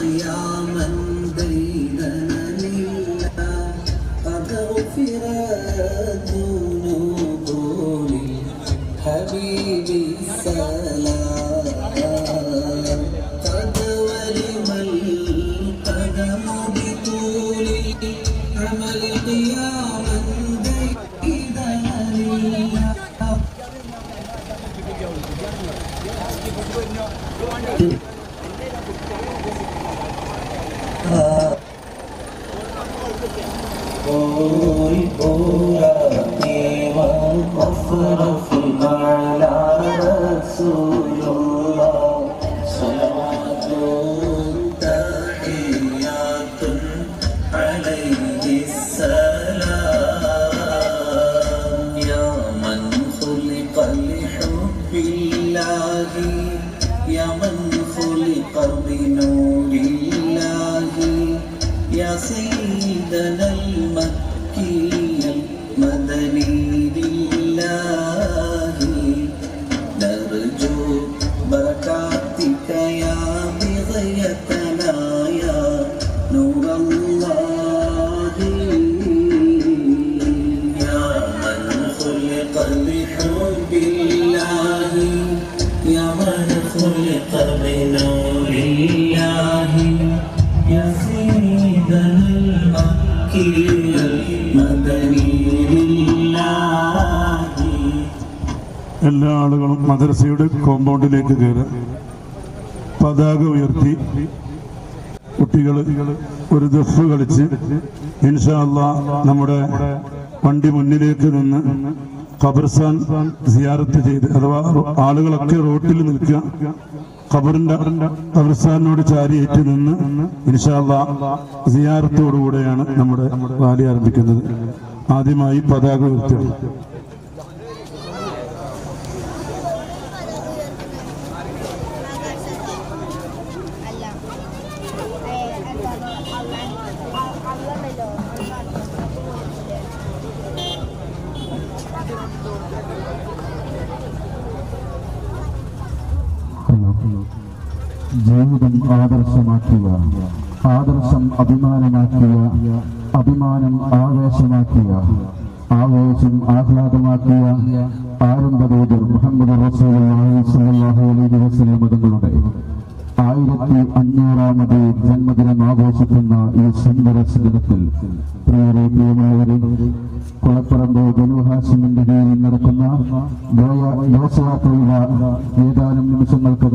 العمل قياما بيننا لله قد غفرت ذنوب للحبيب السلام. قد ولم القدم بطول العمل قياما بيننا لله. قول قراتي والمفرف على رسول الله صلوات تحيات عليه السلام يا من خلق لحب الله يا من خلق بنور الله. سيدنا المكي المدني لله نرجو بركاتك يا بغيتنا يا نور الله يا من خلق لحب الله يا من خلق എല്ലാ ആളുകളും മദ്രസയുടെ കോമ്പൗണ്ടിലേക്ക് കയറുക. പതാക ഉയർത്തി. കുട്ടികൾ ഒരു ദഫ് കളിച്ച് ഇൻഷാ അല്ലാ നമ്മുടെ വണ്ടി മുന്നിലേക്ക് നിന്ന് ഖബർസാൻ സിയാറത്ത് ചെയ്ത് അഥവാ ആളുകളൊക്കെ റോട്ടിൽ നിൽക്കുക. ഖബറിന്റെ ഖബർസ്ഥാനോട് ചാരിയേറ്റ് നിന്ന് ഇൻഷാല്ല സിയാറത്തോടുകൂടെയാണ് നമ്മുടെ റാലി ആരംഭിക്കുന്നത്. ആദ്യമായി പതാക ഉയർത്തുക. ജീവിതം ആദർശമാക്കിയ ആദർശം അഭിമാനമാക്കിയ അഭിമാനം ആവേശമാക്കിയ ആവേശം ആഹ്ലാദമാക്കിയ ആരംഭദൂതർ മുഹമ്മദ് സ്വല്ലല്ലാഹു അലൈഹി വസല്ലം തങ്ങളുടെ ആയിരത്തി അഞ്ഞൂറാമത് ജന്മദിനം ആഘോഷിക്കുന്ന ഈ സുന്ദര ദിനത്തിൽ പ്രിയരെ പ്രിയമായവരെ കുളപ്പറമ്പ് ബനുഹാസിമിന്റെ കീഴിൽ നടക്കുന്ന യോസയാത്രയുള്ള ഏതാനും നിമിഷങ്ങൾക്കകം